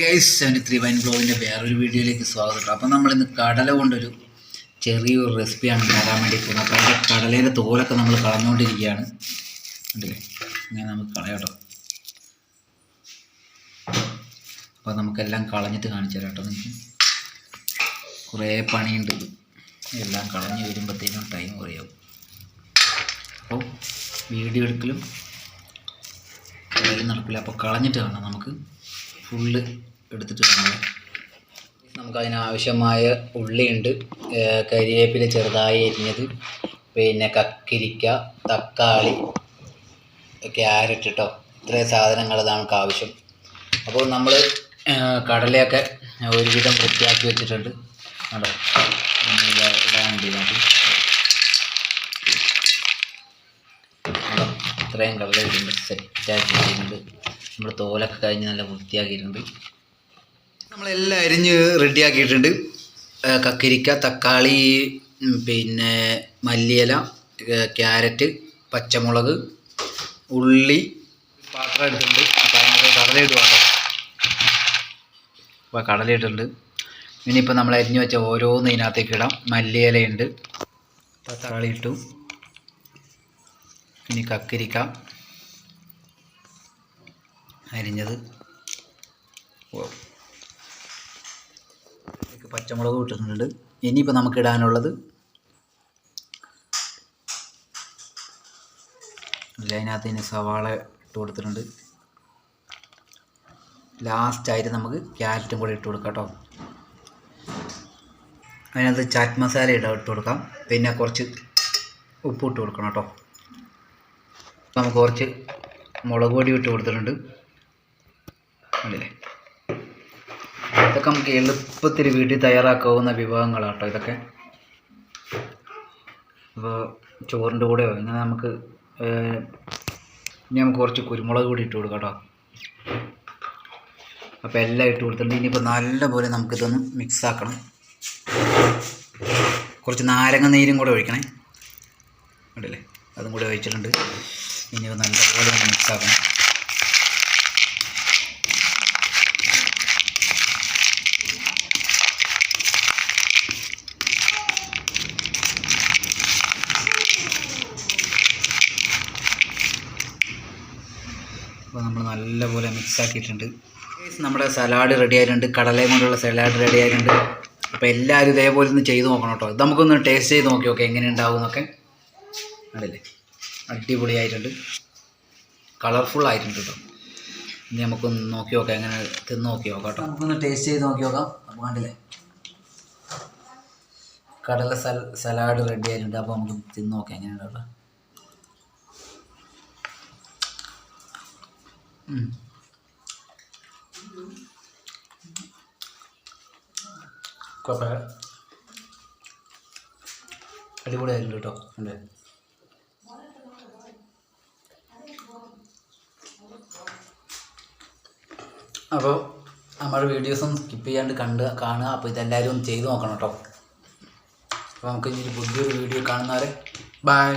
Guys seventy three wine ബ്ലോഗിന്റെ വേറൊരു വീഡിയോയിലേക്ക് സ്വാഗതം അപ്പോൾ നമ്മളിന്ന് കടല കൊണ്ടൊരു ചെറിയൊരു റെസിപ്പിയാണ് നേടാൻ വേണ്ടി പോകുന്നത്. അപ്പോൾ അതിന്റെ കടലേന്റെ തോലൊക്കെ നമ്മൾ കളഞ്ഞുകൊണ്ടിരിക്കുകയാണ് കണ്ടില്ലേ? ഇങ്ങനെ നമുക്ക് കളയാട്ടോ അപ്പോൾ നമുക്കെല്ലാം കളഞ്ഞിട്ട് കാണിച്ചു തരാം കേട്ടോ നിങ്ങൾക്ക് കുറേ പണിയുണ്ട് എല്ലാം കളഞ്ഞ് വരുമ്പോഴത്തേനും ടൈം കുറയാവും. അപ്പോൾ വീഡിയോ എടുക്കലും നടക്കില്ല അപ്പോൾ കളഞ്ഞിട്ട് കാണാം നമുക്ക്. ഫുള്ള് എടുത്തിട്ട് നമ്മൾ നമുക്കതിനാവശ്യമായ ഉള്ളിയുണ്ട്. കരിവേപ്പില ചെറുതായി എരിഞ്ഞത് പിന്നെ കക്കിരിക്ക തക്കാളി ക്യാരറ്റ് കേട്ടോ ഇത്രയും സാധനങ്ങൾ നമുക്ക് ആവശ്യം. അപ്പോൾ നമ്മൾ കടലയൊക്കെ ഒരുവിധം വൃത്തിയാക്കി വെച്ചിട്ടുണ്ട്. കേട്ടോ ഇത്രയും കടല ഇട്ടുണ്ട് സെറ്റാക്കി വെച്ചിട്ടുണ്ട് നമ്മൾ തോലൊക്കെ കഴിഞ്ഞ് നല്ല വൃത്തിയാക്കിയിട്ടുണ്ട്. നമ്മളെല്ലാം അരിഞ്ഞ് റെഡിയാക്കിയിട്ടുണ്ട്. കക്കരിക്ക കക്കിരിക്ക തക്കാളി പിന്നെ മല്ലിയില ക്യാരറ്റ് പച്ചമുളക് ഉള്ളി. പാത്രം എടുത്തിട്ടുണ്ട്. അപ്പോൾ അതിനകത്ത് കടല ഇടുക കേട്ടോ അപ്പോൾ കടല ഇട്ടിട്ടുണ്ട് ഇനിയിപ്പോൾ നമ്മൾ അരിഞ്ഞ് വെച്ച ഓരോന്ന് ഇതിനകത്തേക്ക് ഇടാം. മല്ലിയിലയുണ്ട്. തക്കാളി ഇട്ടു. ഇനി കക്കിരിക്ക. അരിഞ്ഞത്. പച്ചമുളക് ഇട്ടിട്ടുണ്ട്. ഇനിയിപ്പോൾ നമുക്ക് ഇടാനുള്ളത് അതിനകത്ത് ഇനി സവാള ഇട്ട് കൊടുത്തിട്ടുണ്ട്. ലാസ്റ്റായിട്ട് നമുക്ക് ക്യാരറ്റും കൂടി ഇട്ട് കൊടുക്കാം കേട്ടോ. അതിനകത്ത് ചാറ്റ് മസാല ഇട ഇട്ട് കൊടുക്കാം. പിന്നെ കുറച്ച് ഉപ്പ് ഇട്ട് കൊടുക്കണം കേട്ടോ. നമുക്ക് കുറച്ച് മുളക് പൊടി ഇട്ട് കൊടുത്തിട്ടുണ്ട്. കണ്ടില്ലേ? ഇതൊക്കെ നമുക്ക് എളുപ്പത്തിൽ വീട്ടിൽ തയ്യാറാക്കാവുന്ന വിഭവങ്ങളാണ് കേട്ടോ ഇതൊക്കെ. അപ്പോൾ ചോറിന്റെ കൂടെയോ? ഇങ്ങനെ നമുക്ക് ഇനി നമുക്ക് കുറച്ച് കുരുമുളക് കൂടി ഇട്ട് കൊടുക്കാം കേട്ടോ. അപ്പോൾ എല്ലാം ഇട്ട് കൊടുത്തിട്ടുണ്ട്. ഇനിയിപ്പോൾ നല്ലപോലെ നമുക്കിതൊന്ന് മിക്സ് ആക്കണം. കുറച്ച് നാരങ്ങ നീരും കൂടെ ഒഴിക്കണേ. ഉണ്ടല്ലേ അതും കൂടെ ഒഴിച്ചിട്ടുണ്ട്. ഇനി നല്ലപോലെ മിക്സ് ആക്കണം. അപ്പോൾ നമ്മൾ നല്ലപോലെ മിക്സ് ആക്കിയിട്ടുണ്ട്. നമ്മുടെ സലാഡ് റെഡി ആയിട്ടുണ്ട്. കടലയും കൊണ്ടുള്ള സലാഡ് റെഡി ആയിട്ടുണ്ട്. അപ്പോൾ എല്ലാവരും ഇതേപോലെ ഒന്ന് ചെയ്ത് നോക്കണം കേട്ടോ. നമുക്കൊന്ന് ടേസ്റ്റ് ചെയ്ത് നോക്കി നോക്കാം എങ്ങനെ ഉണ്ടാവും എന്നൊക്കെ. അതല്ലേ അടിപൊളിയായിട്ടുണ്ട്. കളർഫുൾ ആയിട്ടുണ്ട് കേട്ടോ. ഇനി നമുക്കൊന്ന് നോക്കി നോക്കാം. എങ്ങനെ തിന്ന് നോക്കി നോക്കാം കേട്ടോ. നമുക്കൊന്ന് ടേസ്റ്റ് ചെയ്ത് നോക്കി നോക്കാം. അപ്പോൾ കണ്ടില്ലേ? കടല സൽ സലാഡ് റെഡി ആയിട്ടുണ്ട്. അപ്പോൾ നമുക്ക് തിന്ന് നോക്കാം എങ്ങനെ ഉണ്ടാവും കുഴപ്പമില്ല അടിപൊളിയായിരുന്നു കേട്ടോ. അല്ലേ അപ്പോൾ നമ്മുടെ വീഡിയോസും സ്കിപ്പ് ചെയ്യാണ്ട് കണ്ട് കാണുക. അപ്പോൾ ഇതെല്ലാവരും ഒന്ന് ചെയ്ത് നോക്കണം കേട്ടോ. അപ്പോൾ നമുക്ക് ഇനി പുതിയൊരു വീഡിയോ കാണുന്നവരെ ബൈ